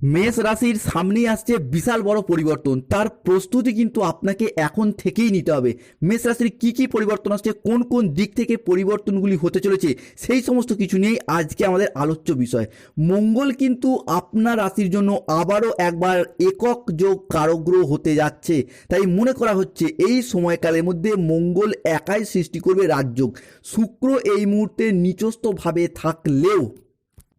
মেষ রাশির সামনেই আসছে বিশাল বড় পরিবর্তন। তার প্রস্তুতি কিন্তু আপনাকে এখন থেকেই নিতে হবে। মেষ রাশির কি কি পরিবর্তন আসছে, কোন কোন দিক থেকে পরিবর্তনগুলি হতে চলেছে, সেই সমস্ত কিছু নিয়েই আজকে আমাদের আলোচ্য বিষয়। মঙ্গল কিন্তু আপনার রাশির জন্য আবারও একবার একক যোগ কারগ্রহ হতে যাচ্ছে। তাই মনে করা হচ্ছে এই সময়কালের মধ্যে মঙ্গল একাই সৃষ্টি করবে রাজযোগ। শুক্র এই মুহূর্তে নিচস্থভাবে থাকলেও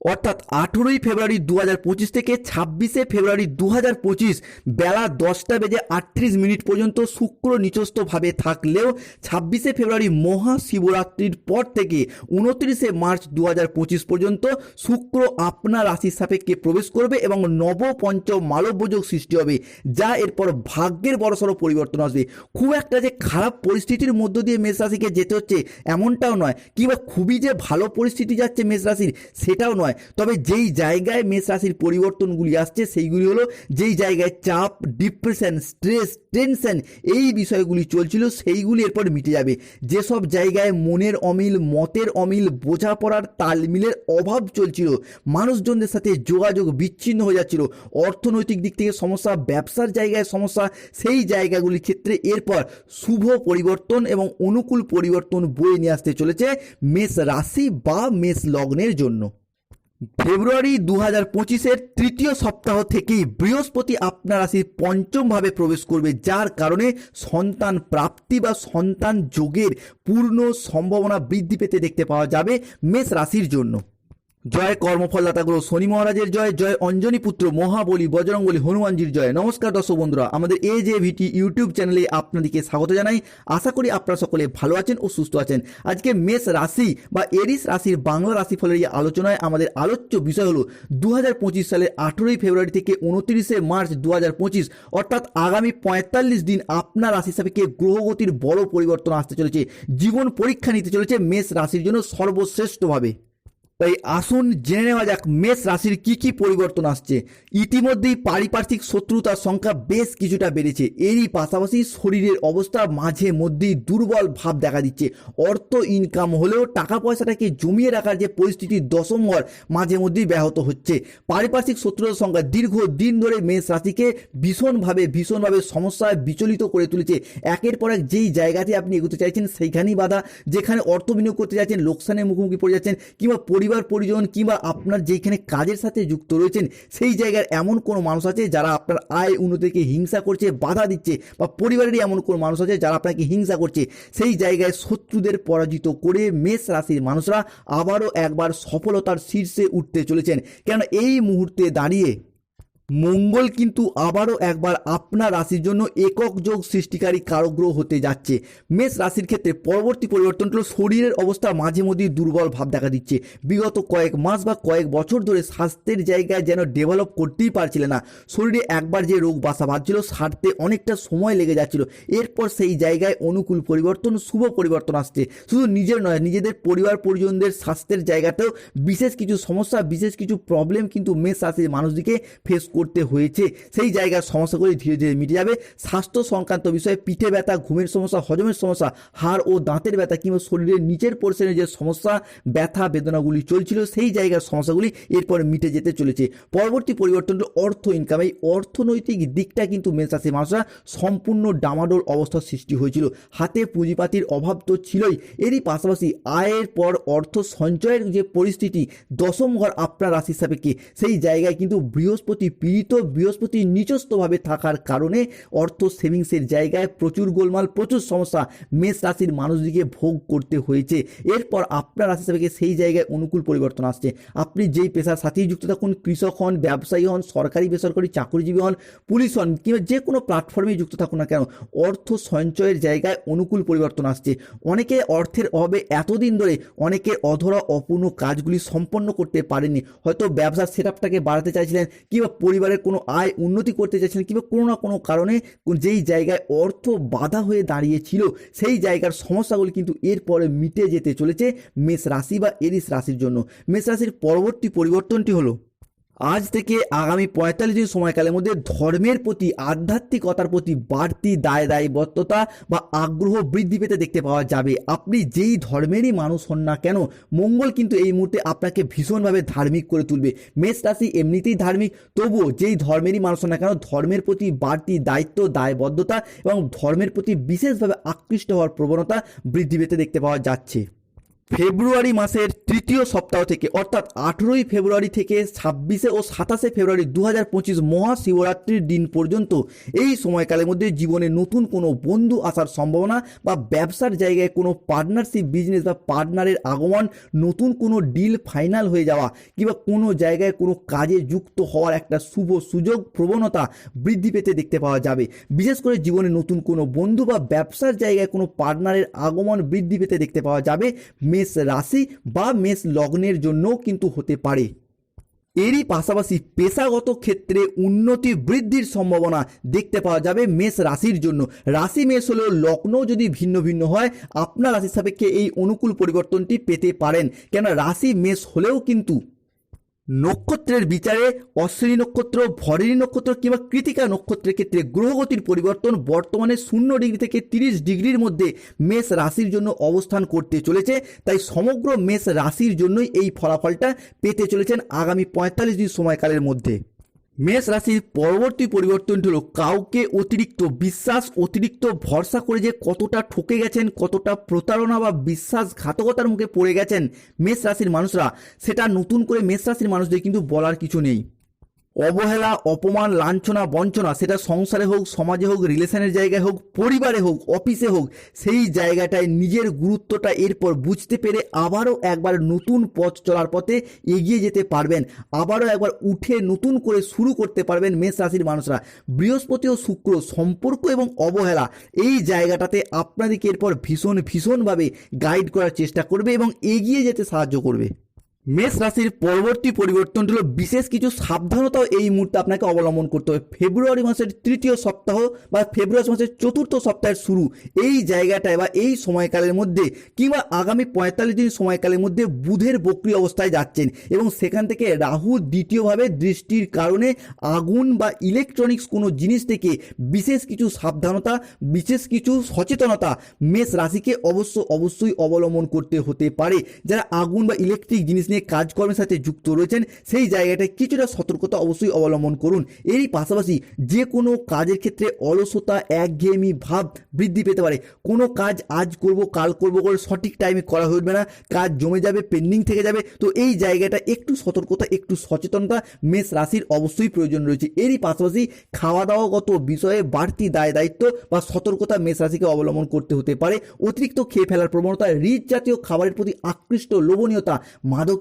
অর্থাৎ আঠেরোই ফেব্রুয়ারি দু হাজার পঁচিশ থেকে ছাব্বিশে ফেব্রুয়ারি দু হাজার পঁচিশ বেলা দশটা বেজে আটত্রিশ মিনিট পর্যন্ত শুক্র নিচস্থভাবে থাকলেও ছাব্বিশে ফেব্রুয়ারি মহাশিবরাত্রির পর থেকে উনত্রিশে মার্চ দু হাজার পঁচিশ পর্যন্ত শুক্র আপনার রাশির সাপেক্ষে প্রবেশ করবে এবং নব পঞ্চম মালব্যযোগ সৃষ্টি হবে, যা এরপর ভাগ্যের বড়সড় পরিবর্তন আসবে। খুব একটা যে খারাপ পরিস্থিতির মধ্য দিয়ে মেষ রাশিকে যেতে হচ্ছে এমনটাও নয়, কিংবা খুবই যে ভালো পরিস্থিতি যাচ্ছে মেষ রাশির, সেটাও নয়। তবে যেই জায়গায় মেষ রাশির পরিবর্তনগুলি আসছে, সেইগুলি হলো যেই জায়গায় চাপ, ডিপ্রেশন, স্ট্রেস, টেনশন এই বিষয়গুলি চলছিল, সেইগুলি এরপর মিটে যাবে। যেসব জায়গায় মনের অমিল, মতের অমিল, বোঝাপড়ার তালমিলের অভাব চলছিল, মানুষজনদের সাথে যোগাযোগ বিচ্ছিন্ন হয়ে যাচ্ছিল, অর্থনৈতিক দিক থেকে সমস্যা, ব্যবসার জায়গায় সমস্যা, সেই জায়গাগুলির ক্ষেত্রে এরপর শুভ পরিবর্তন এবং অনুকূল পরিবর্তন বয়ে নিয়ে আসতে চলেছে মেষ রাশি বা মেষ লগ্নের জন্য। ফেব্রুয়ারি দু হাজার পঁচিশের তৃতীয় সপ্তাহ থেকেই বৃহস্পতি আপনার রাশির পঞ্চমভাবে প্রবেশ করবে, যার কারণে সন্তান প্রাপ্তি বা সন্তান যোগের পূর্ণ সম্ভাবনা বৃদ্ধি পেতে দেখতে পাওয়া যাবে মেষ রাশির জন্য। জয় কর্মফলদাতা গ্রহ শনি মহারাজের জয় জয় অঞ্জনী পুত্র, মহাবলী বজরঙ্গলী হনুমানজির জয়। নমস্কার দর্শক বন্ধুরা, আমাদের এ যে ভিটি ইউটিউব চ্যানেলে আপনাদেরকে স্বাগত জানাই। আশা করি আপনারা সকলে ভালো আছেন ও সুস্থ আছেন। আজকে মেষ রাশি বা এরিস রাশির বাংলা রাশিফলের এই আলোচনায় আমাদের আলোচ্য বিষয় হলো দু হাজার পঁচিশ সালের আঠেরোই ফেব্রুয়ারি থেকে উনত্রিশে মার্চ দু হাজার পঁচিশ, অর্থাৎ আগামী পঁয়তাল্লিশ দিন আপনার রাশি সাপেক্ষে গ্রহগতির বড় পরিবর্তন আসতে চলেছে। জীবন পরীক্ষা নিতে চলেছে মেষ রাশির জন্য সর্বশ্রেষ্ঠভাবে। তাই আসুন জেনে নেওয়া যাক মেষ রাশির কি কি পরিবর্তন আসছে। ইতিমধ্যেই পারিপার্শ্বিক শত্রুতার সংখ্যা বেশ কিছুটা বেড়েছে। এরই পাশাপাশি শরীরের অবস্থা মাঝে মধ্যেই দুর্বল ভাব দেখা দিচ্ছে। অর্থ ইনকাম হলেও টাকা পয়সাটাকে জমিয়ে রাখার যে পরিস্থিতি দশম ঘর মাঝে মধ্যেই ব্যাহত হচ্ছে। পারিপার্শ্বিক শত্রুতার সংখ্যা দীর্ঘ দিন ধরে মেষ রাশিকে ভীষণভাবে ভীষণভাবে সমস্যায় বিচলিত করে তুলেছে। একের পর এক যেই জায়গাতে আপনি এগোতে চাইছেন সেইখানেই বাধা। যেখানে অর্থ বিনিয়োগ করতে চাইছেন, লোকসানের মুখোমুখি পড়ে যাচ্ছেন কিংবা পরিবার, পরিজন কিংবা আপনার যেখানে কাজের সাথে যুক্ত রয়েছেন, সেই জায়গার এমন কোনো মানুষ আছে যারা আপনার আয় উন্নতিকে হিংসা করছে, বাধা দিচ্ছে বা পরিবারেরই এমন কোনো মানুষ আছে যারা আপনাকে হিংসা করছে? সেই জায়গায় শত্রুদের পরাজিত করে মেষ রাশির মানুষরা আবারও একবার সফলতার শীর্ষে উঠতে চলেছেন। কেন এই মুহূর্তে দাঁড়িয়ে মঙ্গল কিন্তু আবারও একবার আপনার রাশির জন্য একক যোগ সৃষ্টিকারী কারগ্রহ হতে যাচ্ছে। মেষ রাশির ক্ষেত্রে পরবর্তী পরিবর্তন হলো শরীরের অবস্থা মাঝে মধ্যেই দুর্বল ভাব দেখা দিচ্ছে। বিগত কয়েক মাস বা কয়েক বছর ধরে স্বাস্থ্যের জায়গায় যেন ডেভেলপ করতেই পারছিলেন না। শরীরে একবার যে রোগ বাসা বাঁধছিল, সারতে অনেকটা সময় লেগে যাচ্ছিল। এরপর সেই জায়গায় অনুকূল পরিবর্তন, শুভ পরিবর্তন আসছে। শুধু নিজের নয়, নিজেদের পরিবার, পরিজনদের স্বাস্থ্যের জায়গাতেও বিশেষ কিছু সমস্যা, বিশেষ কিছু প্রবলেম কিন্তু মেষ রাশির মানুষদিকে ফেস করতে হয়েছে, সেই জায়গার সমস্যাগুলি ধীরে ধীরে মিটে যাবে। স্বাস্থ্য সংক্রান্ত বিষয়ে পিঠে ব্যথা, ঘুমের সমস্যা, হজমের সমস্যা, হাড় ও দাঁতের ব্যথা কিংবা শরীরের নিচের পোর্শনের যে সমস্যা, ব্যথা বেদনাগুলি চলছিল, সেই জায়গার সমস্যাগুলি এরপর মিটে যেতে চলেছে। পরবর্তী পরিবর্তন অর্থ ইনকাম এই অর্থনৈতিক দিকটা কিন্তু মেষ রাশির মানুষরা সম্পূর্ণ ডামাডোল অবস্থার সৃষ্টি হয়েছিল। হাতে পুঁজিপাতির অভাব তো ছিলই, এরই পাশাপাশি আয়ের পর অর্থ সঞ্চয়ের যে পরিস্থিতি, দশম ঘর আপনার রাশির সাপেক্ষে, সেই জায়গায় কিন্তু বৃহস্পতি পীড়িত বৃহস্পতি নিচস্থভাবে থাকার কারণে অর্থ সেভিংসের জায়গায় প্রচুর গোলমাল, প্রচুর সমস্যা মেষ রাশির মানুষদিকে ভোগ করতে হয়েছে। এরপর আপনার রাশি সাপেক্ষে সেই জায়গায় অনুকূল পরিবর্তন আসছে। আপনি যেই পেশার সাথেই যুক্ত থাকুন, কৃষক হন, ব্যবসায়ী হন, সরকারি, বেসরকারি চাকরিজীবী হন, পুলিশ হন কিংবা যে কোনো প্ল্যাটফর্মে যুক্ত থাকুন না কেন, অর্থ সঞ্চয়ের জায়গায় অনুকূল পরিবর্তন আসছে। অনেকে অর্থের অভাবে এতদিন ধরে অনেকে অধরা, অপূর্ণ কাজগুলি সম্পন্ন করতে পারেননি। হয়তো ব্যবসার সেট আপটাকে বাড়াতে চাইছিলেন কিংবা পরিবারের কোনো আয় উন্নতি করতে চাইছেন কিংবা কোনো না কোনো কারণে যেই জায়গায় অর্থ বাধা হয়ে দাঁড়িয়েছিল, সেই জায়গার সমস্যাগুলি কিন্তু এরপরে মিটে যেতে চলেছে মেষ রাশি বা এরিস রাশির জন্য। মেষ রাশির পরবর্তী পরিবর্তনটি হলো আজ থেকে আগামী পঁয়তাল্লিশ দিন সময়কালের মধ্যে ধর্মের প্রতি আধ্যাত্মিকতার প্রতি বাড়তি দায় দায়বদ্ধতা বা আগ্রহ বৃদ্ধি পেতে দেখতে পাওয়া যাবে। আপনি যেই ধর্মেরই মানুষ হন না কেন, মঙ্গল কিন্তু এই মুহূর্তে আপনাকে ভীষণভাবে ধার্মিক করে তুলবে। মেষ রাশি এমনিতেই ধার্মিক, তবুও যেই ধর্মেরই মানুষ হন না কেন, ধর্মের প্রতি বাড়তি দায়িত্ব, দায়বদ্ধতা এবং ধর্মের প্রতি বিশেষভাবে আকৃষ্ট হওয়ার প্রবণতা বৃদ্ধি পেতে দেখতে পাওয়া যাচ্ছে। ফেব্রুয়ারি মাসের তৃতীয় সপ্তাহ থেকে, অর্থাৎ আঠেরোই ফেব্রুয়ারি থেকে ছাব্বিশে ও সাতাশে ফেব্রুয়ারি দু হাজার পঁচিশ মহাশিবরাত্রির দিন পর্যন্ত এই সময়কালের মধ্যে জীবনে নতুন কোনো বন্ধু আসার সম্ভাবনা বা ব্যবসার জায়গায় কোনো পার্টনারশিপ বিজনেস বা পার্টনারের আগমন, নতুন কোনো ডিল ফাইনাল হয়ে যাওয়া কিংবা কোনো জায়গায় কোনো কাজে যুক্ত হওয়ার একটা শুভ সুযোগ, প্রবণতা বৃদ্ধি পেতে দেখতে পাওয়া যাবে। বিশেষ করে জীবনে নতুন কোনো বন্ধু বা ব্যবসার জায়গায় কোনো পার্টনারের আগমন বৃদ্ধি পেতে দেখতে পাওয়া যাবে। মেষ রাশি বা মেষ লগ্নের জন্যও কিন্তু হতে পারে। এরই পাশাপাশি পেশাগত ক্ষেত্রে উন্নতি বৃদ্ধির সম্ভাবনা দেখতে পাওয়া যাবে মেষ রাশির জন্য। রাশি মেষ হলেও লগ্ন যদি ভিন্ন ভিন্ন হয়, আপনার রাশির সাপেক্ষে এই অনুকূল পরিবর্তনটি পেতে পারেন। কেন রাশি মেষ হলেও কিন্তু নক্ষত্রের বিচারে অশ্বিনী নক্ষত্র, ভরিণী নক্ষত্র কিংবা কৃতিকা নক্ষত্রের ক্ষেত্রে গ্রহগতির পরিবর্তন বর্তমানে শূন্য ডিগ্রি থেকে তিরিশ ডিগ্রির মধ্যে মেষ রাশির জন্য অবস্থান করতে চলেছে। তাই সমগ্র মেষ রাশির জন্যই এই ফলাফলটা পেতে চলেছেন আগামী পঁয়তাল্লিশ দিন সময়কালের মধ্যে। মেষ রাশির পরবর্তী পরিবর্তনটি হলো কাউকে অতিরিক্ত বিশ্বাস, অতিরিক্ত ভরসা করে যে কতটা ঠকে গেছেন, কতটা প্রতারণা বা বিশ্বাসঘাতকতার মুখে পড়ে গেছেন মেষ রাশির মানুষরা, সেটা নতুন করে মেষ রাশির মানুষদের কিন্তু বলার কিছু নেই। অবহেলা, অপমান, লাঞ্ছনা, বঞ্চনা, সেটা সংসারে হোক, সমাজে হোক, রিলেশনের জায়গায় হোক, পরিবারে হোক, অফিসে হোক, সেই জায়গাটায় নিজের গুরুত্বটা এরপর বুঝতে পেরে আবারও একবার নতুন পথ চলার পথে এগিয়ে যেতে পারবেন। আবারও একবার উঠে নতুন করে শুরু করতে পারবেন মেষ রাশির মানুষরা। বৃহস্পতি ও শুক্র, সম্পর্ক এবং অবহেলা, এই জায়গাটাতে আপনাদেরকে এরপর ভীষণ, ভীষণভাবে গাইড করার চেষ্টা করবে এবং এগিয়ে যেতে সাহায্য করবে। মেষ রাশির পরবর্তী পরিবর্তনটি হলো বিশেষ কিছু সাবধানতাও এই মুহূর্তে আপনাকে অবলম্বন করতে হবে। ফেব্রুয়ারি মাসের তৃতীয় সপ্তাহ বা ফেব্রুয়ারি মাসের চতুর্থ সপ্তাহের শুরু। এই জায়গাটায় বা এই সময়কালের মধ্যে কিংবা আগামী পঁয়তাল্লিশ দিন সময়কালের মধ্যে বুধের বক্রি অবস্থায় যাচ্ছেন এবং সেখান থেকে রাহু দ্বিতীয়ভাবে দৃষ্টির কারণে আগুন বা ইলেকট্রনিক্স কোনো জিনিস থেকে বিশেষ কিছু সাবধানতা, বিশেষ কিছু সচেতনতা মেষ রাশিকে অবশ্য অবশ্যই অবলম্বন করতে হতে পারে। যারা আগুন বা ইলেকট্রিক জিনিস নিয়ে কাজকর্মের সাথে যুক্ত রয়েছেন, সেই জায়গাটায় কিছুটা সতর্কতা অবশ্যই অবলম্বন করুন। এরই পাশাপাশি যে কোনো কাজের ক্ষেত্রে অলসতা, একঘেয়েমি ভাব বৃদ্ধি পেতে পারে। কোনো কাজ আজ করব, কাল করব করে সঠিক টাইমে করা উঠবে না। কাজ জমে যাবে, পেন্ডিং থেকে যাবে। তো এই জায়গাটা একটু সতর্কতা, একটু সচেতনতা মেষ রাশির অবশ্যই প্রয়োজন রয়েছে। এরই পাশাপাশি খাওয়া দাওয়াগত বিষয়ে বাড়তি দায় দায়িত্ব বা সতর্কতা মেষ রাশিকে অবলম্বন করতে হতে পারে। অতিরিক্ত খেয়ে ফেলার প্রবণতা রিচ জাতীয় খাবারের প্রতি আকৃষ্ট, লোভনীয়তা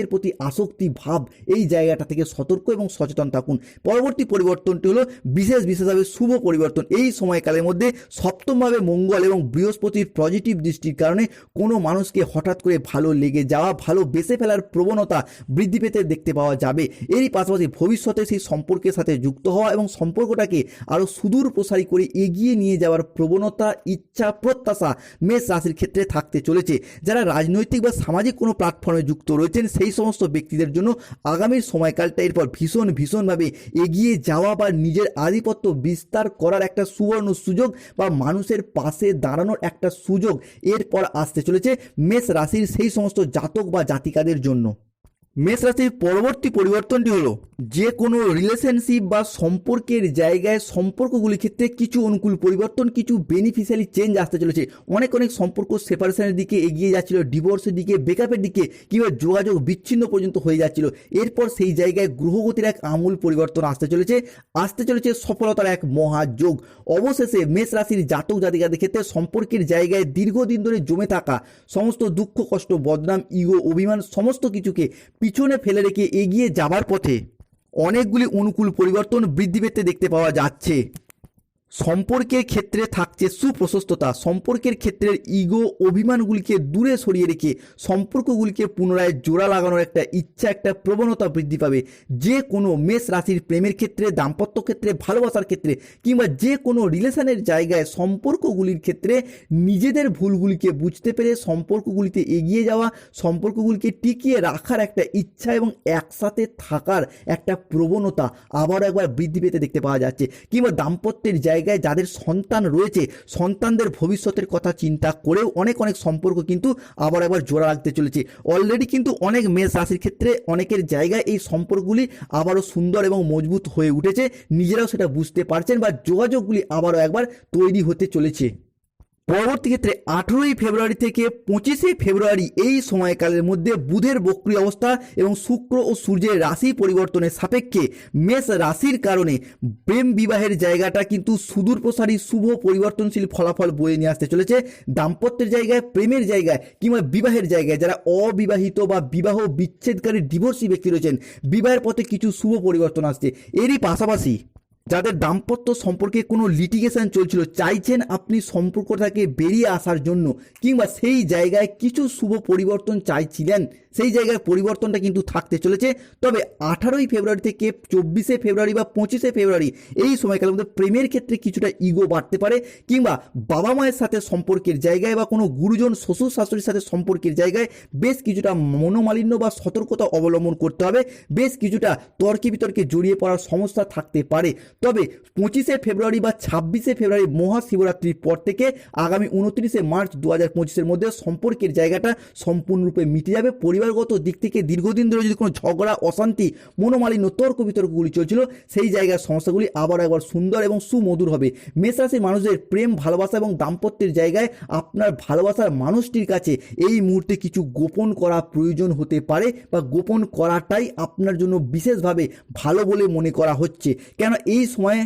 মাদকের প্রতি আসক্তি, ভাব, এই জায়গাটা থেকে সতর্ক এবং সচেতন থাকুন। পরবর্তী পরিবর্তনটি হলো বিশেষ বিশেষভাবে শুভ পরিবর্তন। এই সময়কালের মধ্যে সপ্তমভাবে মঙ্গল এবং বৃহস্পতির পজিটিভ দৃষ্টির কারণে কোনো মানুষকে হঠাৎ করে ভালো লেগে যাওয়া, ভালো বেসে ফেলার প্রবণতা বৃদ্ধি পেতে দেখতে পাওয়া যাবে। এরই পাশাপাশি ভবিষ্যতে সেই সম্পর্কের সাথে যুক্ত হওয়া এবং সম্পর্কটাকে আরও সুদূর প্রসারী করে এগিয়ে নিয়ে যাওয়ার প্রবণতা, ইচ্ছা, প্রত্যাশা মেষ রাশির ক্ষেত্রে থাকতে চলেছে। যারা রাজনৈতিক বা সামাজিক কোনো প্ল্যাটফর্মে যুক্ত রয়েছেন, সেই সমস্ত ব্যক্তিদের জন্য আগামীর সময়কালটা এরপর ভীষণ, ভীষণভাবে এগিয়ে যাওয়া বা নিজের আধিপত্য বিস্তার করার একটা সুবর্ণ সুযোগ বা মানুষের পাশে দাঁড়ানোর একটা সুযোগ এরপর আসতে চলেছে মেষ রাশির সেই সমস্ত জাতক বা জাতিকাদের জন্য। মেষ রাশির পরবর্তী পরিবর্তনটি হলো যে কোনো রিলেশনশিপ বা সম্পর্কের জায়গায় সম্পর্কগুলির ক্ষেত্রে কিছু অনুকূল পরিবর্তন, কিছু বেনিফিশিয়ালি চেঞ্জ আসতে চলেছে। অনেক অনেক সম্পর্ক সেপারেশনের দিকে এগিয়ে যাচ্ছিল ডিভোর্সের দিকে ব্রেকআপের দিকে কিংবা যোগাযোগ বিচ্ছিন্ন পর্যন্ত হয়ে যাচ্ছিল। এরপর সেই জায়গায় গ্রহগতির এক আমূল পরিবর্তন আসতে চলেছে আসতে চলেছে সফলতার এক মহাযোগ। অবশেষে মেষ রাশির জাতক জাতিকাদের ক্ষেত্রে সম্পর্কের জায়গায় দীর্ঘদিন ধরে জমে থাকা সমস্ত দুঃখ, কষ্ট, বদনাম ইগো অভিমান সমস্ত কিছুকে পিছনে ফেলে রেখে এগিয়ে যাবার পথে অনেকগুলি অনুকূল পরিবর্তন বৃদ্ধি পেতে দেখতে পাওয়া যাচ্ছে। সম্পর্কের ক্ষেত্রে থাকছে সুপ্রশস্ততা। সম্পর্কের ক্ষেত্রে ইগো অভিমানগুলিকে দূরে সরিয়ে রেখে সম্পর্কগুলিকে পুনরায় জোড়া লাগানোর একটা ইচ্ছা, একটা প্রবণতা বৃদ্ধি পাবে। যে কোনো মেষ রাশির প্রেমের ক্ষেত্রে, দাম্পত্য ক্ষেত্রে, ভালোবাসার ক্ষেত্রে কিংবা যে কোনো রিলেশনের জায়গায় সম্পর্কগুলির ক্ষেত্রে নিজেদের ভুলগুলিকে বুঝতে পেরে সম্পর্কগুলিতে এগিয়ে যাওয়া, সম্পর্কগুলিকে টিকিয়ে রাখার একটা ইচ্ছা এবং একসাথে থাকার একটা প্রবণতা আবার একবার বৃদ্ধি পেতে দেখতে পাওয়া যাচ্ছে। কিংবা দাম্পত্যের জায়গায় যাদের সন্তান রয়েছে, সন্তানদের ভবিষ্যতের কথা চিন্তা করেও অনেক অনেক সম্পর্ক কিন্তু আবার আবার জোড়া রাখতে চলেছে। অলরেডি কিন্তু অনেক মেষ রাশির ক্ষেত্রে অনেকের জায়গায় এই সম্পর্কগুলি আবারও সুন্দর এবং মজবুত হয়ে উঠেছে। নিজেরাও সেটা বুঝতে পারছেন বা যোগাযোগগুলি আবারও একবার তৈরি হতে চলেছে। পরবর্তী ক্ষেত্রে আঠেরোই ফেব্রুয়ারি থেকে পঁচিশে ফেব্রুয়ারি এই সময়কালের মধ্যে বুধের বক্রী অবস্থা এবং শুক্র ও সূর্যের রাশি পরিবর্তনের সাপেক্ষে মেষ রাশির কারণে প্রেম বিবাহের জায়গাটা কিন্তু সুদূর প্রসারী শুভ পরিবর্তনশীল ফলাফল বয়ে নিয়ে আসতে চলেছে। দাম্পত্যের জায়গায়, প্রেমের জায়গায় কিংবা বিবাহের জায়গায় যারা অবিবাহিত বা বিবাহ বিচ্ছেদকারী ডিভোর্সি ব্যক্তি রয়েছেন, বিবাহের পথে কিছু শুভ পরিবর্তন আসছে। এরই পাশাপাশি যাদের দাম্পত্য সম্পর্কে কোনো লিটিগেশন চলছিল, চাইছেন আপনি সম্পর্কটাকে বেরিয়ে আসার জন্য, কিংবা সেই জায়গায় কিছু শুভ পরিবর্তন চাইছিলেন সেই জায়গায় পরিবর্তনটা কিন্তু থাকতে চলেছে। তবে আঠারোই ফেব্রুয়ারি থেকে চব্বিশে ফেব্রুয়ারি বা পঁচিশে ফেব্রুয়ারি এই সময়কালের মধ্যে প্রেমের ক্ষেত্রে কিছুটা ইগো বাড়তে পারে কিংবা বাবা মায়ের সাথে সম্পর্কের জায়গায় বা কোনো গুরুজন, শ্বশুর শাশুড়ির সাথে সম্পর্কের জায়গায় বেশ কিছুটা মনোমালিন্য বা সতর্কতা অবলম্বন করতে হবে। বেশ কিছুটা তর্কে বিতর্কে জড়িয়ে পড়ার সমস্যা থাকতে পারে। তবে পঁচিশে ফেব্রুয়ারি বা ছাব্বিশে ফেব্রুয়ারি মহাশিবরাত্রির পর থেকে আগামী উনত্রিশে মার্চ দু হাজার পঁচিশের মধ্যে সম্পর্কের জায়গাটা সম্পূর্ণরূপে মিটে যাবে। পরিবারগত দিক থেকে দীর্ঘদিন ধরে যদি কোনো ঝগড়া, অশান্তি, মনোমালিন্য তর্ক বিতর্কগুলি চলছিল, সেই জায়গার সমস্যাগুলি আবার একবার সুন্দর এবং সুমধুর হবে। মেষ রাশির মানুষদের প্রেম, ভালোবাসা এবং দাম্পত্যের জায়গায় আপনার ভালোবাসার মানুষটির কাছে এই মুহূর্তে কিছু গোপন করা প্রয়োজন হতে পারে বা গোপন করাটাই আপনার জন্য বিশেষভাবে ভালো বলে মনে করা হচ্ছে। কেন এই সময়ে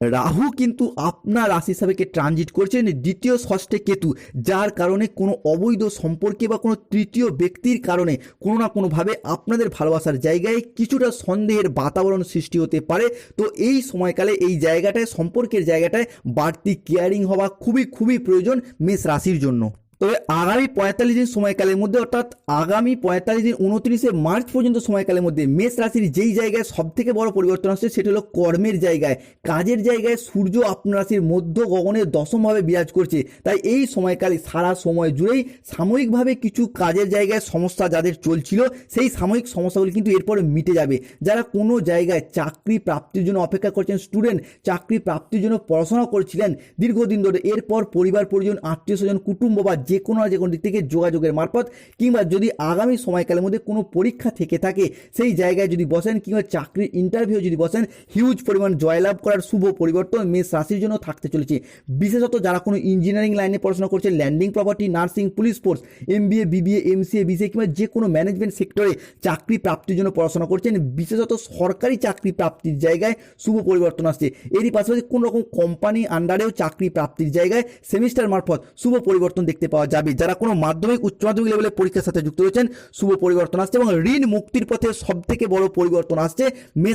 রাহু কিন্তু আপনার রাশি হিসাবেকে ট্রানজিট করছেন দ্বিতীয় ষষ্ঠে কেতু, যার কারণে কোনো অবৈধ সম্পর্কে বা কোনো তৃতীয় ব্যক্তির কারণে কোনো না কোনোভাবে আপনাদের ভালোবাসার জায়গায় কিছুটা সন্দেহের বাতাবরণ সৃষ্টি হতে পারে। তো এই সময়কালে এই জায়গাটায়, সম্পর্কের জায়গাটায় বাড়তি কেয়ারিং হওয়া খুবই খুবই প্রয়োজন মেষ রাশির জন্য। তবে আগামী পঁয়তাল্লিশ দিন সময়কালের মধ্যে, অর্থাৎ আগামী পঁয়তাল্লিশ দিন উনত্রিশে মার্চ পর্যন্ত সময়কালের মধ্যে মেষ রাশির যেই জায়গায় সব থেকে বড় পরিবর্তন আসছে, সেটি হলো কর্মের জায়গায়। কাজের জায়গায় সূর্য আপনার রাশির মধ্য গগনে দশমভাবে বিরাজ করছে। তাই এই সময়কালে সারা সময় জুড়েই সাময়িকভাবে কিছু কাজের জায়গায় সমস্যা যাদের চলছিল, সেই সাময়িক সমস্যাগুলি কিন্তু এরপরে মিটে যাবে। যারা কোনো জায়গায় চাকরি প্রাপ্তির জন্য অপেক্ষা করছেন, স্টুডেন্ট, চাকরি প্রাপ্তির জন্য পড়াশোনা করছিলেন দীর্ঘদিন ধরে, এরপর পরিবার পরিজন, আত্মীয় স্বজন, কুটুম্ব বা যে কোনো যে কোনো দিক থেকে যোগাযোগের মারফত কিংবা যদি আগামী সময়কালের মধ্যে কোনো পরীক্ষা থেকে থাকে, সেই জায়গায় যদি বসেন কিংবা চাকরির ইন্টারভিউ যদি বসেন হিউজ পরিমাণ জয়লাভ করার শুভ পরিবর্তন মেষ রাশির জন্য থাকতে চলেছে। বিশেষত যারা কোনো ইঞ্জিনিয়ারিং লাইনে পড়াশোনা করছে landing property nursing police force MBA BBA MCA BCA কিংবা যে কোনো ম্যানেজমেন্ট সেক্টরে চাকরি প্রাপ্তির জন্য পড়াশোনা করছেন, বিশেষত সরকারি চাকরি প্রাপ্তির জায়গায় শুভ পরিবর্তন আসছে। এরই পাশাপাশি কোনো রকম কোম্পানি আন্ডারেও চাকরি প্রাপ্তির জায়গায় সেমিস্টার মারফত শুভ পরিবর্তন দেখতে পাওয়া যাবে। যারা কোনো মাধ্যমিক, উচ্চ মাধ্যমিক লেভেলের পরীক্ষার সাথে যুক্ত হয়েছেন শুভ পরিবর্তন আসছে এবং ঋণ মুক্তির পথে সব থেকে বড় পরিবর্তন আসছে।